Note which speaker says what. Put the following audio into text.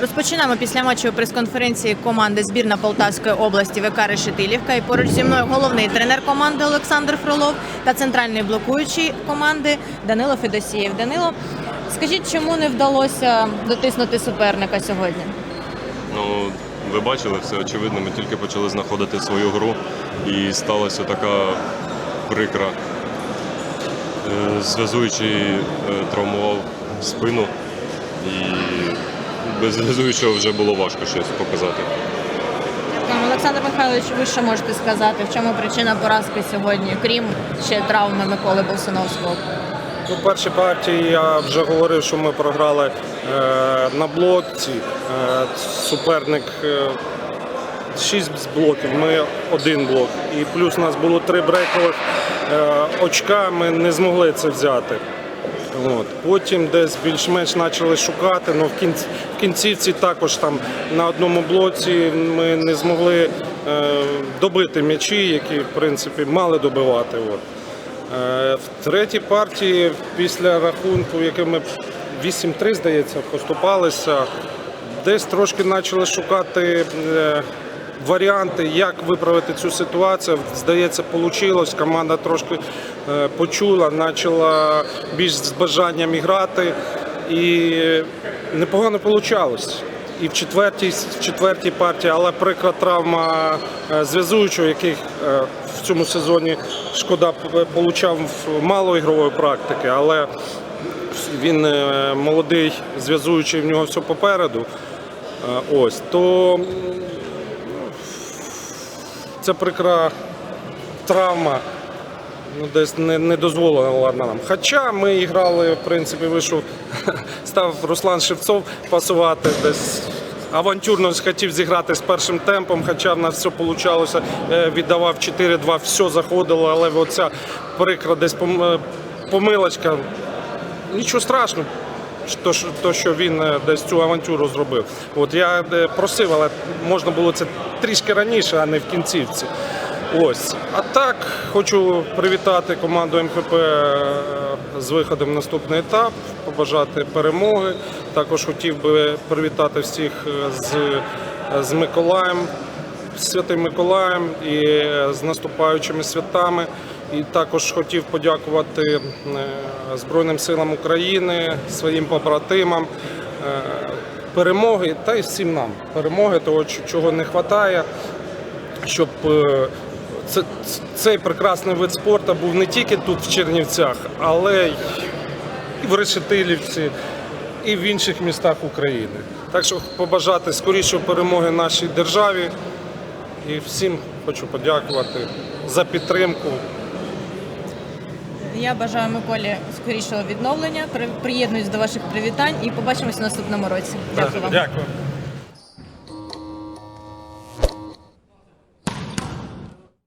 Speaker 1: Розпочинаємо після матчу прес-конференції команди збірна Полтавської області ВК Решетилівка. І поруч зі мною головний тренер команди Олександр Фролов та центральний блокуючий команди Данило Федосієв. Данило, скажіть, чому не вдалося дотиснути суперника сьогодні?
Speaker 2: Ну, ви бачили, все очевидно. Ми тільки почали знаходити свою гру і сталася така прикра. Е, Зв'язуючий е, травмував спину і без зв'язуючого вже було важко щось показати.
Speaker 1: Олександр Михайлович, ви що можете сказати? В чому причина поразки сьогодні, крім ще травми Миколи Болсуновського?
Speaker 3: У першій партії я вже говорив, що ми програли е, на блоці. Е, суперник е, шість блоків, ми один блок. І плюс у нас було три брекових е, очка, ми не змогли це взяти. От. Потім десь більш-менш почали шукати, але в, кінці, в кінцівці також там на одному блоці ми не змогли е, добити м'ячі, які в принципі мали добивати. От. Е, В третій партії, після рахунку, яким ми 8-3, здається, поступалися, десь трошки почали шукати е, варіанти, як виправити цю ситуацію. Здається, вийшло. Команда трошки е, почула, почала більш з бажанням грати. І непогано вийшло. І в четвертій, в четвертій партії, але прикра травма е, зв'язуючого, яких е, в цьому сезоні шкода получав мало ігрової практики, але він молодий, зв'язуючий, в нього все попереду. Ось то це прикра травма. Ну, десь не, не дозволила нам. Хоча ми грали, в принципі, вийшов, став Руслан Шевцов пасувати десь. Авантюрно хотів зіграти з першим темпом, хоча в нас все вийшло, віддавав 4-2, все заходило, але оця прикра десь е, помилочка. Нічого страшного, то, що- він е, десь цю авантюру зробив. От я е, просив, але можна було це трішки раніше, а не в кінцівці. Ось. А так, хочу привітати команду МХП е, з виходом в наступний етап, побажати перемоги. Також хотів би привітати всіх е, з, з Миколаєм, Святим Миколаєм і е, з наступаючими святами. І також хотів подякувати Збройним силам України, своїм побратимам. Перемоги та й всім нам. Перемоги того, чого не вистачає, щоб е, цей прекрасний вид спорту був не тільки тут в Чернівцях, але й в Решетилівці, і в інших містах України. Так що побажати скорішої перемоги нашій державі. І всім хочу подякувати за підтримку.
Speaker 1: Я бажаю Миколі скорішого відновлення. При- Приєднуюсь до ваших привітань і побачимось в наступному році. Дякую вам.
Speaker 3: Дякую.